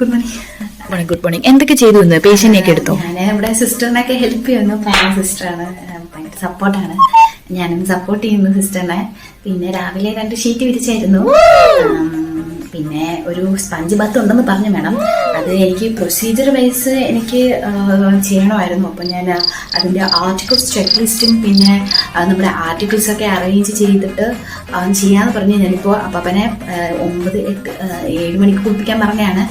Good morning good morning എന്തൊക്കെ ചെയ്തു ഇന്ന്? പേഷ്യന്റിനെ ഒക്കെ എടുത്തോ? ഞാൻ ഇവിടെ സിസ്റ്ററിനൊക്കെ ഹെൽപ്പ് ചെയ്യുന്നു. പാരൻ സിസ്റ്ററാണ്. ഭയങ്കര സപ്പോർട്ടാണ് ഞാനും സപ്പോർട്ട് ചെയ്യുന്നു സിസ്റ്ററിനെ. പിന്നെ രാവിലെ രണ്ട് ഷീറ്റ് വിരിച്ചായിരുന്നു. ഒരു സ്പഞ്ച് ബാത്ത് ഉണ്ടെന്ന് പറഞ്ഞു വേണം. അത് എനിക്ക് പ്രൊസീജിയർ വൈസ് എനിക്ക് ചെയ്യണമായിരുന്നു. അപ്പം ഞാൻ അതിന്റെ ആർട്ടിക്കിൾസ് ചെക്ക് ലിസ്റ്റും പിന്നെ നമ്മുടെ ആർട്ടിക്കിൾസ് ഒക്കെ അറേഞ്ച് ചെയ്തിട്ട് ചെയ്യാമെന്ന് ചെയ്യാന്ന് പറഞ്ഞ്. ഞാനിപ്പോൾ അപ്പനെ ഒമ്പത് എട്ട് ഏഴ് മണിക്ക് കുളിപ്പിക്കാൻ പറഞ്ഞാണ്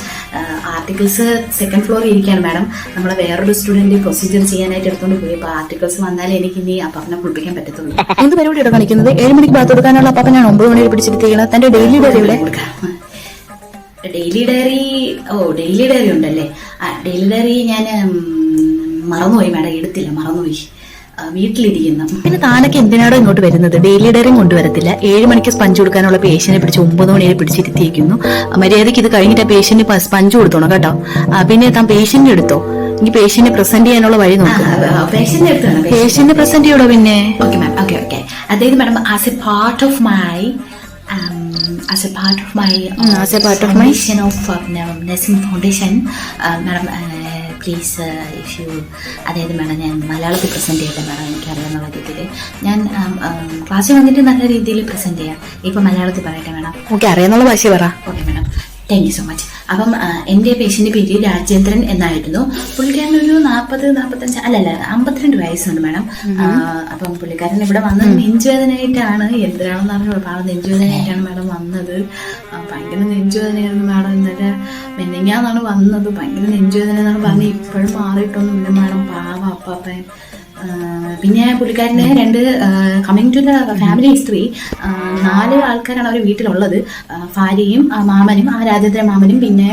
ആർട്ടിക്കിൾസ് സെക്കൻഡ് ഫ്ലോറിൽ ഇരിക്കുകയാണ് മാഡം. നമ്മൾ വേറൊരു സ്റ്റുഡന്റ് പ്രൊസീജിയർ ചെയ്യാനായിട്ട് എടുത്തുകൊണ്ട് പോയി. അപ്പോൾ ആർട്ടിക്കിൾസ് വന്നാലേ എനിക്ക് ഇനി അപ്പനെ കുളിപ്പിക്കാൻ പറ്റത്തുള്ളൂ. എന്ത് പരിപാടിയാണ് കാണിക്കുന്നത് ഏഴ് മണിക്ക് ബാത്ത് കൊടുക്കാനുള്ള അപ്പം ഞാൻ ഒമ്പത് മണിയിൽ പിടിച്ചിരുത്തിയത് തന്റെ ഡെയിലി ഡയറി ഇവിടെ ഡെയിലി ഡയറി ഓ ഡെയിലി ഡയറി ഉണ്ടല്ലേ? ആ ഡെയിലി ഡയറി ഞാൻ മറന്നുപോയി മാഡം എടുത്തില്ല മറന്നുപോയി. വീട്ടിലിരിക്കുന്നു. പിന്നെ താനൊക്കെ എന്തിനാണോ ഇങ്ങോട്ട് വരുന്നത്? ഡെയിലി ഡയറിയും കൊണ്ടുവരത്തില്ല. ഏഴ് മണിക്ക് സ്പഞ്ച് കൊടുക്കാനുള്ള പേഷ്യനെ പിടിച്ച് ഒമ്പത് മണിയിൽ പിടിച്ചിരുത്തിയിരിക്കുന്നു മര്യാദയ്ക്ക് ഇത് കഴിഞ്ഞിട്ട് പേഷ്യന്റ് സ്പഞ്ച് കൊടുത്തോണം കേട്ടോ. പിന്നെ താൻ പേഷ്യന്റ് എടുത്തോ? ഇനി പേഷ്യന്റ് പ്രസന്റ് ചെയ്യാനുള്ള വഴി നോക്കാം. പേഷ്യന്റ് പ്രസന്റ് ചെയ്യണോ പിന്നെ? ഓക്കെ മാം ഓക്കെ ഓക്കെ അതായത് madam as a part of my as of my uh, my as a part of my- foundation of foundation madam madam please if you അതായത് madam ഞാൻ മലയാളത്തിൽ present ചെയ്യട്ടെ madam എനിക്കറിയാവുന്ന രീതിയിൽ ഞാൻ ക്ലാസ്സിൽ വന്നിട്ട് നല്ല രീതിയിൽ പ്രസന്റ് ചെയ്യാം. ഇപ്പം മലയാളത്തിൽ പറയട്ടെ മാഡം ഓക്കെ അറിയാവുന്ന ഭാഷ പറ. Okay madam thank you so much അപ്പം എന്റെ എന്റെ പേഷ്യന്റെ പേര് രാജേന്ദ്രൻ എന്നായിരുന്നു. പുള്ളിക്കാരൻ ഒരു നാൽപ്പത് നാൽപ്പത്തഞ്ച് അല്ലല്ല അമ്പത്തിരണ്ട് വയസ്സുണ്ട് മാഡം. അപ്പം പുള്ളിക്കാരൻ ഇവിടെ വന്നത് നെഞ്ചുവേദനയായിട്ടാണ്. എന്തിനാണെന്ന് പറഞ്ഞു പാവം നെഞ്ചുവേദനയായിട്ടാണ് മാഡം വന്നത്. ഭയങ്കര നെഞ്ചുവേദനയായിരുന്നു മാഡം എന്നിട്ട് മെന്നെങ്ങാന്നാണ് വന്നത്. ഭയങ്കര നെഞ്ചുവേദന എന്നാണ് പറഞ്ഞ് ഇപ്പോഴും മാറിയിട്ടൊന്നുമില്ല മാഡം. പാവ അപ്പാപ്പൻ. പിന്നെ പുള്ളിക്കാരന് രണ്ട് coming to the family history നാല് ആൾക്കാരാണ് അവർ വീട്ടിലുള്ളത്. ഭാര്യയും മാമനും ആ രാജേന്ദ്ര മാമനും പിന്നെ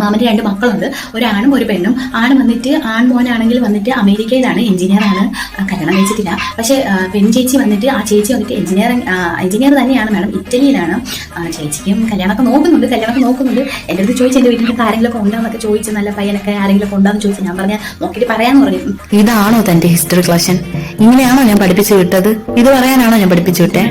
മാമന് രണ്ട് മക്കളുണ്ട്. ഒരാണും ഒരു പെണ്ണും. ആണ് വന്നിട്ട് ആൺ മോനാണെങ്കിൽ വന്നിട്ട് അമേരിക്കയിലാണ് എഞ്ചിനീയറാണ്. കല്യാണം കഴിച്ചിട്ടില്ല. പക്ഷേ പെൺ ചേച്ചി വന്നിട്ട് ആ ചേച്ചി വന്നിട്ട് എഞ്ചിനീയറിംഗ് എഞ്ചിനീയർ തന്നെയാണ് മാഡം. ഇറ്റലിയിലാണ്. ചേച്ചിക്കും കല്യാണമൊക്കെ നോക്കുന്നുണ്ട് കല്യാണമൊക്കെ നോക്കുന്നുണ്ട്. എന്റെ അടുത്ത് ചോദിച്ചു എന്റെ വീട്ടിലൊക്കെ ആരെങ്കിലും ഉണ്ടാന്നൊക്കെ ചോദിച്ചു നല്ല പയ്യനൊക്കെ ആരെങ്കിലും കൊണ്ടാന്ന് ചോദിച്ചു ഞാൻ പറഞ്ഞ നോക്കിയിട്ട് പറയാമെന്ന് പറഞ്ഞു. ഇതാണോ തന്റെ ഹിസ്റ്ററി ക്ലാഷൻ? ഇങ്ങനെയാണോ ഞാൻ പഠിപ്പിച്ചു വിട്ടത്? ഇത് പറയാനാണോ ഞാൻ പഠിപ്പിച്ചു വിട്ടേ?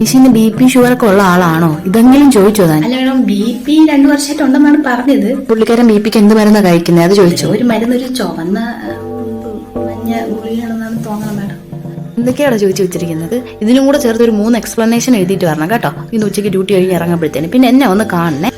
പേഷ്യന്റ് ബി പി ഷുഗർ ഒക്കെ ഉള്ള ആളാണോ? ഇതെങ്കിലും ചോദിച്ചോ താൻ? അല്ല മേഡം ബി പി രണ്ടു വർഷമായിട്ട് ഉണ്ടെന്നാണ് പറഞ്ഞത്. പുള്ളിക്കാരൻ ബി പിക്ക് എന്ത് മരുന്നാ കഴിക്കുന്നത് അത് ചോദിച്ചോ? ഒരു മരുന്ന് ഒരു ചുവന്ന മഞ്ഞ ഗുളികയാണെന്നാണ് തോന്നണം മാഡം. എന്തൊക്കെയാണ് ചോദിച്ചു വെച്ചിരിക്കുന്നത്? ഇതിനും കൂടെ ചേർത്ത് ഒരു മൂന്ന് എക്സ്പ്ലനേഷൻ എഴുതിയിട്ട് വരണം കേട്ടോ. ഇന്ന് ഉച്ചയ്ക്ക് ഡ്യൂട്ടി കഴിഞ്ഞ് ഇറങ്ങുമ്പോഴത്തേന്. പിന്നെ എന്നെ ഒന്ന് കാണണേ.